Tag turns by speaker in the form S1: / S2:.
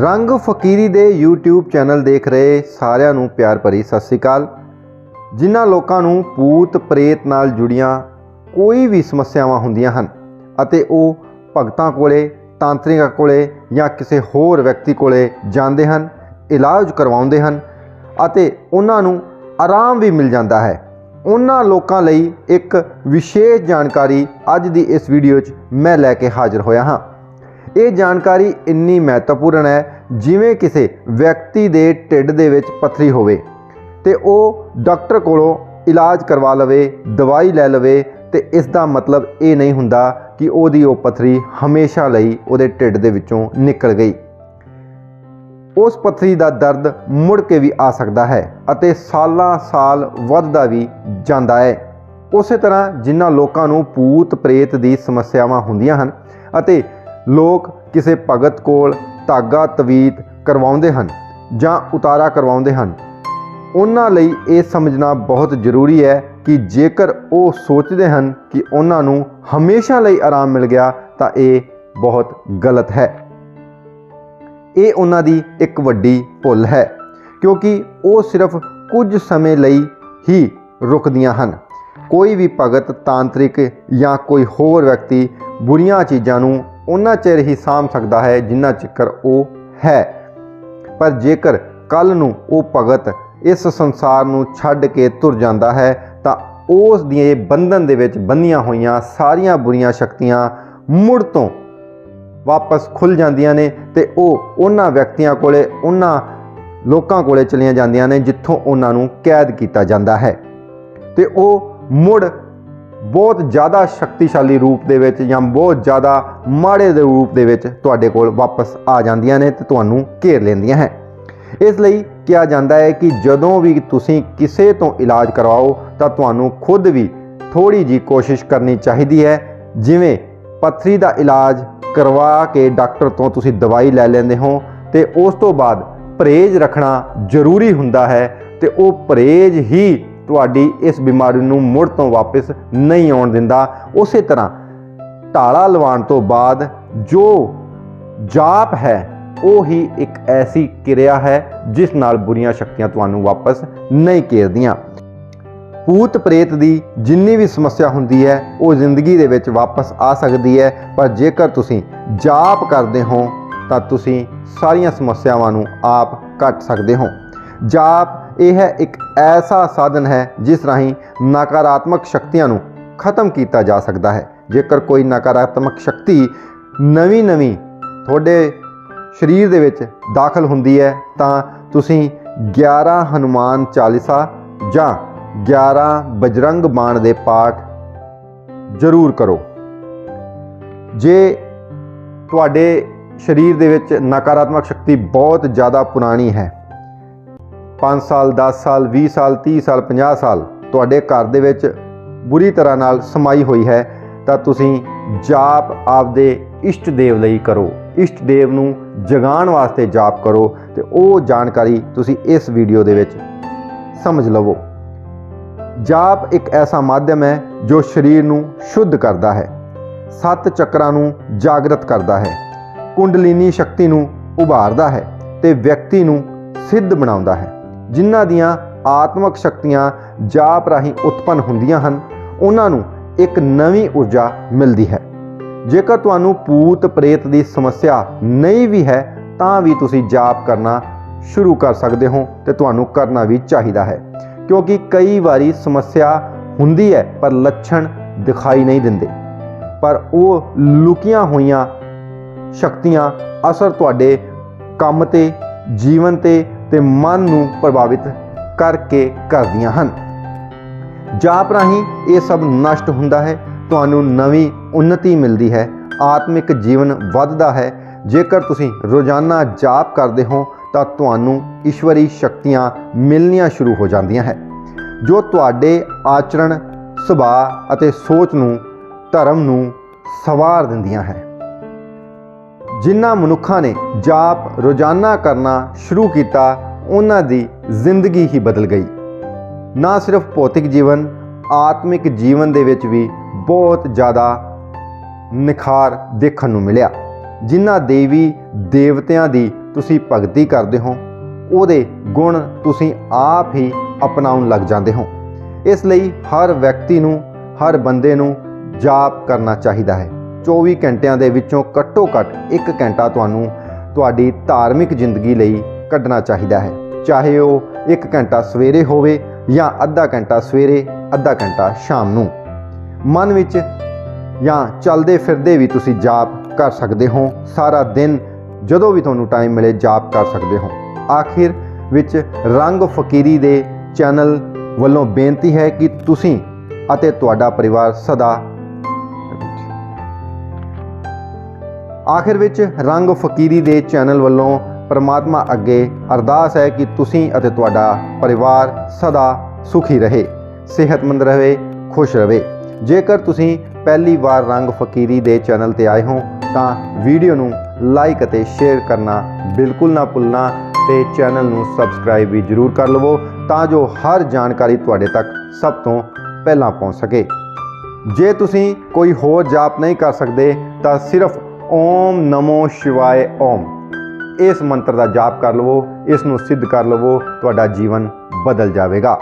S1: ਰੰਗ ਫਕੀਰੀ ਦੇ YouTube channel ਦੇਖ ਰਹੇ ਸਾਰਿਆਂ ਨੂੰ ਪਿਆਰ ਭਰੀ ਸਤਿ ਸ੍ਰੀ ਅਕਾਲ। ਜਿਨ੍ਹਾਂ ਲੋਕਾਂ ਨੂੰ ਭੂਤ ਪ੍ਰੇਤ ਨਾਲ ਜੁੜੀਆਂ ਕੋਈ ਵੀ ਸਮੱਸਿਆਵਾਂ ਹੁੰਦੀਆਂ ਹਨ ਅਤੇ ਉਹ ਭਗਤਾਂ ਕੋਲੇ, ਤਾਂਤਰਿਕਾਂ ਕੋਲੇ ਜਾਂ ਕਿਸੇ ਹੋਰ ਵਿਅਕਤੀ ਕੋਲੇ ਜਾਂਦੇ ਹਨ, ਇਲਾਜ ਕਰਵਾਉਂਦੇ ਹਨ ਅਤੇ ਉਹਨਾਂ ਨੂੰ ਆਰਾਮ ਵੀ ਮਿਲ ਜਾਂਦਾ ਹੈ। ਉਹਨਾਂ ਲੋਕਾਂ ਲਈ ਇੱਕ ਵਿਸ਼ੇਸ਼ ਜਾਣਕਾਰੀ ਅੱਜ ਦੀ ਇਸ ਵੀਡੀਓ 'ਚ ਮੈਂ ਲੈ ਕੇ ਹਾਜ਼ਰ ਹੋਇਆ ਹਾਂ। ਇਹ ਜਾਣਕਾਰੀ ਇੰਨੀ ਮਹੱਤਵਪੂਰਨ ਹੈ ਜਿਵੇਂ ਕਿਸੇ ਵਿਅਕਤੀ ਦੇ ਢਿੱਡ ਦੇ ਵਿੱਚ ਪੱਥਰੀ ਹੋਵੇ ਤੇ ਉਹ ਡਾਕਟਰ ਕੋਲੋਂ ਇਲਾਜ ਕਰਵਾ ਲਵੇ, ਦਵਾਈ ਲੈ ਲਵੇ ਤੇ ਇਸ ਦਾ ਮਤਲਬ ਇਹ ਨਹੀਂ ਹੁੰਦਾ ਕਿ ਉਹਦੀ ਉਹ ਪੱਥਰੀ ਹਮੇਸ਼ਾ ਲਈ ਉਹਦੇ ਢਿੱਡ ਦੇ ਵਿੱਚੋਂ ਨਿਕਲ ਗਈ। ਉਸ ਪੱਥਰੀ ਦਾ ਦਰਦ ਮੁੜ ਕੇ ਵੀ ਆ ਸਕਦਾ ਹੈ ਅਤੇ ਸਾਲਾਂ ਸਾਲ ਵੱਧਦਾ ਵੀ ਜਾਂਦਾ ਹੈ। ਉਸੇ ਤਰ੍ਹਾਂ ਜਿਨ੍ਹਾਂ ਲੋਕਾਂ ਨੂੰ ਭੂਤ ਪ੍ਰੇਤ ਦੀ ਸਮੱਸਿਆਵਾਂ ਹੁੰਦੀਆਂ ਹਨ ਅਤੇ ਲੋਕ ਕਿਸੇ ਭਗਤ ਕੋਲ ਧਾਗਾ ਤਵੀਤ ਕਰਵਾਉਂਦੇ ਹਨ ਜਾਂ ਉਤਾਰਾ ਕਰਵਾਉਂਦੇ ਹਨ। ਉਹਨਾਂ ਲਈ ਇਹ ਸਮਝਣਾ ਬਹੁਤ ਜ਼ਰੂਰੀ ਹੈ ਕਿ ਜੇਕਰ ਉਹ ਸੋਚਦੇ ਹਨ ਕਿ ਉਹਨਾਂ ਨੂੰ ਹਮੇਸ਼ਾ ਲਈ ਆਰਾਮ ਮਿਲ ਗਿਆ ਤਾਂ ਇਹ ਬਹੁਤ ਗਲਤ ਹੈ। ਇਹ ਉਹਨਾਂ ਦੀ ਇੱਕ ਵੱਡੀ ਭੁੱਲ ਹੈ ਕਿਉਂਕਿ ਉਹ ਸਿਰਫ ਕੁਝ ਸਮੇਂ ਲਈ ਹੀ ਰੁਕਦੀਆਂ ਹਨ। ਕੋਈ ਵੀ ਭਗਤ ਤਾਂਤਰਿਕ ਜਾਂ ਕੋਈ ਹੋਰ ਵਿਅਕਤੀ ਬੁਰੀਆਂ ਚੀਜ਼ਾਂ ਨੂੰ ਉਹਨਾਂ ਚਿਰ ਹੀ ਸਾਂਭ ਸਕਦਾ ਹੈ ਜਿੰਨਾ ਚਿਰ ਉਹ ਹੈ। ਪਰ ਜੇਕਰ ਕੱਲ ਨੂੰ ਉਹ ਭਗਤ ਇਸ ਸੰਸਾਰ ਨੂੰ ਛੱਡ ਕੇ ਤੁਰ ਜਾਂਦਾ ਹੈ, ਤਾਂ ਉਸ ਦੀਆਂ ਬੰਧਨ ਦੇ ਵਿੱਚ ਬੰਨੀਆਂ ਹੋਈਆਂ ਸਾਰੀਆਂ ਬੁਰੀਆਂ ਸ਼ਕਤੀਆਂ ਮੁੜ ਤੋਂ ਵਾਪਸ ਖੁੱਲ ਜਾਂਦੀਆਂ ਨੇ ਤੇ ਉਹ ਉਹਨਾਂ ਵਿਅਕਤੀਆਂ ਕੋਲੇ, ਉਹਨਾਂ ਲੋਕਾਂ ਕੋਲੇ ਚਲੀਆਂ ਜਾਂਦੀਆਂ ਨੇ ਜਿੱਥੋਂ ਉਹਨਾਂ ਨੂੰ ਕੈਦ ਕੀਤਾ ਜਾਂਦਾ ਹੈ। ਤੇ ਉਹ ਮੁੜ ਬਹੁਤ ਜ਼ਿਆਦਾ ਸ਼ਕਤੀਸ਼ਾਲੀ ਰੂਪ ਦੇ ਵਿੱਚ ਜਾਂ ਬਹੁਤ ਜ਼ਿਆਦਾ ਮਾੜੇ ਦੇ ਰੂਪ ਦੇ ਵਿੱਚ ਤੁਹਾਡੇ ਕੋਲ ਵਾਪਸ ਆ ਜਾਂਦੀਆਂ ਨੇ ਤੇ ਤੁਹਾਨੂੰ ਘੇਰ ਲੈਂਦੀਆਂ ਹੈ। ਇਸ ਲਈ ਕਿਹਾ ਜਾਂਦਾ ਹੈ ਕਿ ਜਦੋਂ ਵੀ ਤੁਸੀਂ ਕਿਸੇ ਤੋਂ ਇਲਾਜ ਕਰਵਾਓ ਤਾਂ ਤੁਹਾਨੂੰ ਖੁਦ ਵੀ ਥੋੜੀ ਜੀ ਕੋਸ਼ਿਸ਼ ਕਰਨੀ ਚਾਹੀਦੀ ਹੈ। ਜਿਵੇਂ ਪੱਥਰੀ ਦਾ ਇਲਾਜ ਕਰਵਾ ਕੇ ਡਾਕਟਰ ਤੋਂ ਤੁਸੀਂ ਦਵਾਈ ਲੈ ਲੈਂਦੇ ਹੋ ਤੇ ਉਸ ਤੋਂ ਬਾਅਦ ਪਰਹੇਜ਼ ਰੱਖਣਾ ਜ਼ਰੂਰੀ ਹੁੰਦਾ ਹੈ ਤੇ ਉਹ ਪਰਹੇਜ਼ ਹੀ ਤੁਹਾਡੀ ਇਸ ਬਿਮਾਰੀ ਨੂੰ ਮੁੜ ਤੋਂ ਵਾਪਸ ਨਹੀਂ ਆਉਣ ਦਿੰਦਾ। ਉਸੇ ਤਰ੍ਹਾਂ ਢਾਲਾ ਲਵਾਉਣ ਤੋਂ ਬਾਅਦ ਜੋ ਜਾਪ ਹੈ, ਉਹ ਹੀ ਇੱਕ ਐਸੀ ਕਿਰਿਆ ਹੈ, ਜਿਸ ਨਾਲ ਬੁਰੀਆਂ ਸ਼ਕਤੀਆਂ ਤੁਹਾਨੂੰ ਵਾਪਸ ਨਹੀਂ ਘੇਰਦੀਆਂ। ਭੂਤ ਪ੍ਰੇਤ ਦੀ ਜਿੰਨੀ ਵੀ ਸਮੱਸਿਆ ਹੁੰਦੀ ਹੈ, ਉਹ ਜ਼ਿੰਦਗੀ ਦੇ ਵਿੱਚ ਵਾਪਸ ਆ ਸਕਦੀ ਹੈ। ਪਰ ਜੇਕਰ ਤੁਸੀਂ ਜਾਪ ਕਰਦੇ ਹੋ, ਤਾਂ ਤੁਸੀਂ ਸਾਰੀਆਂ ਸਮੱਸਿਆਵਾਂ ਨੂੰ ਆਪ ਕੱਟ ਸਕਦੇ ਹੋ। ਜਾਪ ਇਹ ਹੈ ਇੱਕ ਐਸਾ ਸਾਧਨ ਹੈ ਜਿਸ ਰਾਹੀਂ ਨਕਾਰਾਤਮਕ ਸ਼ਕਤੀਆਂ ਨੂੰ ਖਤਮ ਕੀਤਾ ਜਾ ਸਕਦਾ ਹੈ। ਜੇਕਰ ਕੋਈ ਨਕਾਰਾਤਮਕ ਸ਼ਕਤੀ ਨਵੀਂ ਨਵੀਂ ਤੁਹਾਡੇ ਸਰੀਰ ਦੇ ਵਿੱਚ ਦਾਖਲ ਹੁੰਦੀ ਹੈ, ਤਾਂ ਤੁਸੀਂ 11 ਹਨੂਮਾਨ ਚਾਲੀਸਾ ਜਾਂ 11 ਬਜਰੰਗ ਬਾਣ ਦੇ ਪਾਠ ਜ਼ਰੂਰ ਕਰੋ। ਜੇ ਤੁਹਾਡੇ ਸਰੀਰ ਦੇ ਵਿੱਚ ਨਕਾਰਾਤਮਕ ਸ਼ਕਤੀ ਬਹੁਤ ਜ਼ਿਆਦਾ ਪੁਰਾਣੀ ਹੈ 5 ਸਾਲ 10 ਸਾਲ 20 ਸਾਲ 30 ਸਾਲ 50 ਸਾਲ ਤੁਹਾਡੇ ਘਰ ਦੇ ਵਿੱਚ ਬੁਰੀ ਤਰ੍ਹਾਂ ਨਾਲ ਸਮਾਈ ਹੋਈ ਹੈ, ਤਾਂ ਤੁਸੀਂ ਜਾਪ ਆਪਦੇ ਇਸ਼ਟ ਦੇਵ ਲਈ ਕਰੋ। ਇਸ਼ਟ ਦੇਵ ਨੂੰ ਜਗਾਉਣ ਵਾਸਤੇ ਜਾਪ ਕਰੋ ਤੇ ਉਹ ਜਾਣਕਾਰੀ ਤੁਸੀਂ ਇਸ ਵੀਡੀਓ ਦੇ ਵਿੱਚ ਸਮਝ ਲਵੋ। ਜਾਪ ਇੱਕ ਐਸਾ ਮਾਧਿਅਮ ਹੈ ਜੋ ਸਰੀਰ ਨੂੰ ਸ਼ੁੱਧ ਕਰਦਾ ਹੈ, ਸੱਤ ਚੱਕਰਾਂ ਨੂੰ ਜਾਗਰਤ ਕਰਦਾ ਹੈ, ਕੁੰਡਲੀਨੀ ਸ਼ਕਤੀ ਨੂੰ ਉਭਾਰਦਾ ਹੈ ਤੇ ਵਿਅਕਤੀ ਨੂੰ ਸਿੱਧ ਬਣਾਉਂਦਾ ਹੈ। ਜਿਨ੍ਹਾਂ ਦੀਆਂ ਆਤਮਿਕ ਸ਼ਕਤੀਆਂ ਜਾਪ ਰਾਹੀਂ ਉਤਪੰਨ ਹੁੰਦੀਆਂ ਹਨ, ਉਹਨਾਂ ਨੂੰ ਇੱਕ ਨਵੀਂ ਊਰਜਾ ਮਿਲਦੀ ਹੈ। ਜੇਕਰ ਤੁਹਾਨੂੰ ਭੂਤ ਪ੍ਰੇਤ ਦੀ ਸਮੱਸਿਆ ਨਹੀਂ ਵੀ ਹੈ, ਤਾਂ ਵੀ ਤੁਸੀਂ ਜਾਪ ਕਰਨਾ ਸ਼ੁਰੂ ਕਰ ਸਕਦੇ ਹੋ ਤੇ ਤੁਹਾਨੂੰ ਕਰਨਾ ਵੀ ਚਾਹੀਦਾ ਹੈ। ਕਿਉਂਕਿ ਕਈ ਵਾਰੀ ਸਮੱਸਿਆ ਹੁੰਦੀ ਹੈ, ਪਰ ਲੱਛਣ ਦਿਖਾਈ ਨਹੀਂ ਦਿੰਦੇ। ਪਰ ਉਹ ਲੁਕੀਆਂ ਹੋਈਆਂ ਸ਼ਕਤੀਆਂ ਅਸਰ ਤੁਹਾਡੇ ਕੰਮ ਤੇ, ਜੀਵਨ ਤੇ ਤੇ ਮਨ ਨੂੰ ਪ੍ਰਭਾਵਿਤ ਕਰਕੇ ਕਰਦੀਆਂ ਹਨ। ਜਾਪ ਰਾਹੀਂ ਇਹ ਸਭ ਨਸ਼ਟ ਹੁੰਦਾ ਹੈ, ਤੁਹਾਨੂੰ ਨਵੀਂ ਉન્નਤੀ ਮਿਲਦੀ ਹੈ, ਆਤਮਿਕ ਜੀਵਨ ਵੱਧਦਾ ਹੈ। ਜੇਕਰ ਤੁਸੀਂ ਰੋਜ਼ਾਨਾ ਜਾਪ ਕਰਦੇ ਹੋ, ਤਾਂ ਤੁਹਾਨੂੰ ਈਸ਼ਵਰੀ ਸ਼ਕਤੀਆਂ ਮਿਲਣੀਆਂ ਸ਼ੁਰੂ ਹੋ ਜਾਂਦੀਆਂ ਹੈ। ਜੋ ਤੁਹਾਡੇ ਆਚਰਣ, ਸੁਭਾਅ ਅਤੇ ਸੋਚ ਨੂੰ, ਧਰਮ ਨੂੰ ਸਵਾਰ ਦਿੰਦੀਆਂ ਹੈ। ਜਿਨ੍ਹਾਂ ਮਨੁੱਖਾਂ ਨੇ ਜਾਪ ਰੋਜ਼ਾਨਾ ਕਰਨਾ ਸ਼ੁਰੂ ਕੀਤਾ, ਉਹਨਾਂ ਦੀ ਜ਼ਿੰਦਗੀ ਹੀ ਬਦਲ ਗਈ। ਨਾ ਸਿਰਫ ਭੌਤਿਕ ਜੀਵਨ, ਆਤਮਿਕ ਜੀਵਨ ਦੇ ਵਿੱਚ ਵੀ ਬਹੁਤ ਜ਼ਿਆਦਾ ਨਿਖਾਰ ਦੇਖਣ ਨੂੰ ਮਿਲਿਆ। ਜਿਨ੍ਹਾਂ ਦੇਵੀ ਦੇਵਤਿਆਂ ਦੀ ਤੁਸੀਂ ਭਗਤੀ ਕਰਦੇ ਹੋ, ਉਹਦੇ ਗੁਣ ਤੁਸੀਂ ਆਪ ਹੀ ਅਪਣਾਉਣ ਲੱਗ ਜਾਂਦੇ ਹੋ। ਇਸ ਲਈ ਹਰ ਵਿਅਕਤੀ ਨੂੰ, ਹਰ ਬੰਦੇ ਨੂੰ ਜਾਪ ਕਰਨਾ ਚਾਹੀਦਾ ਹੈ। 24 ਘੰਟਿਆਂ ਦੇ ਵਿੱਚੋਂ ਘੱਟੋ ਘੱਟ 1 ਘੰਟਾ ਤੁਹਾਨੂੰ ਤੁਹਾਡੀ ਧਾਰਮਿਕ ਜ਼ਿੰਦਗੀ ਲਈ ਕੱਢਣਾ ਚਾਹੀਦਾ ਹੈ। ਚਾਹੇ ਉਹ 1 ਘੰਟਾ ਸਵੇਰੇ ਹੋਵੇ ਜਾਂ ਅੱਧਾ ਘੰਟਾ ਸਵੇਰੇ, ਅੱਧਾ ਘੰਟਾ ਸ਼ਾਮ ਨੂੰ। ਮਨ ਵਿੱਚ ਜਾਂ ਚੱਲਦੇ ਫਿਰਦੇ ਵੀ ਤੁਸੀਂ ਜਾਪ ਕਰ ਸਕਦੇ ਹੋ। ਸਾਰਾ ਦਿਨ ਜਦੋਂ ਵੀ ਤੁਹਾਨੂੰ ਟਾਈਮ ਮਿਲੇ ਜਾਪ ਕਰ ਸਕਦੇ ਹੋ। ਆਖਿਰ ਵਿੱਚ ਰੰਗ ਫਕੀਰੀ ਦੇ ਚੈਨਲ ਵੱਲੋਂ ਬੇਨਤੀ ਹੈ ਕਿ ਤੁਸੀਂ ਅਤੇ ਤੁਹਾਡਾ ਪਰਿਵਾਰ ਸਦਾ ਆਖਿਰ ਵਿੱਚ ਰੰਗ ਫਕੀਰੀ ਦੇ ਚੈਨਲ ਵੱਲੋਂ ਪਰਮਾਤਮਾ ਅੱਗੇ ਅਰਦਾਸ ਹੈ ਕਿ ਤੁਸੀਂ ਅਤੇ ਤੁਹਾਡਾ ਪਰਿਵਾਰ ਸਦਾ ਸੁਖੀ ਰਹੇ, ਸਿਹਤਮੰਦ ਰਹੇ, ਖੁਸ਼ ਰਹੇ। ਜੇਕਰ ਤੁਸੀਂ ਪਹਿਲੀ ਵਾਰ ਰੰਗ ਫਕੀਰੀ ਦੇ ਚੈਨਲ ਤੇ ਆਏ ਹੋ, ਤਾਂ ਵੀਡੀਓ ਨੂੰ ਲਾਈਕ ਅਤੇ ਸ਼ੇਅਰ ਕਰਨਾ ਬਿਲਕੁਲ ਨਾ ਭੁੱਲਣਾ ਤੇ ਚੈਨਲ ਨੂੰ ਸਬਸਕ੍ਰਾਈਬ ਵੀ ਜਰੂਰ ਕਰ ਲਵੋ ਤਾਂ ਜੋ ਹਰ ਜਾਣਕਾਰੀ ਤੁਹਾਡੇ ਤੱਕ ਸਭ ਤੋਂ ਪਹਿਲਾਂ ਪਹੁੰਚ ਸਕੇ। ਜੇ ਤੁਸੀਂ ਕੋਈ ਹੋਰ ਜਾਪ ਨਹੀਂ ਕਰ ਸਕਦੇ, ਤਾਂ ਸਿਰਫ ਓਮ ਨਮੋ ਸ਼ਿਵਾਏ ਓਮ ਇਸ ਮੰਤਰ ਦਾ ਜਾਪ ਕਰ ਲਵੋ ਇਸ ਨੂੰ ਸਿੱਧ ਕਰ ਲਵੋ ਤੁਹਾਡਾ ਜੀਵਨ ਬਦਲ ਜਾਵੇਗਾ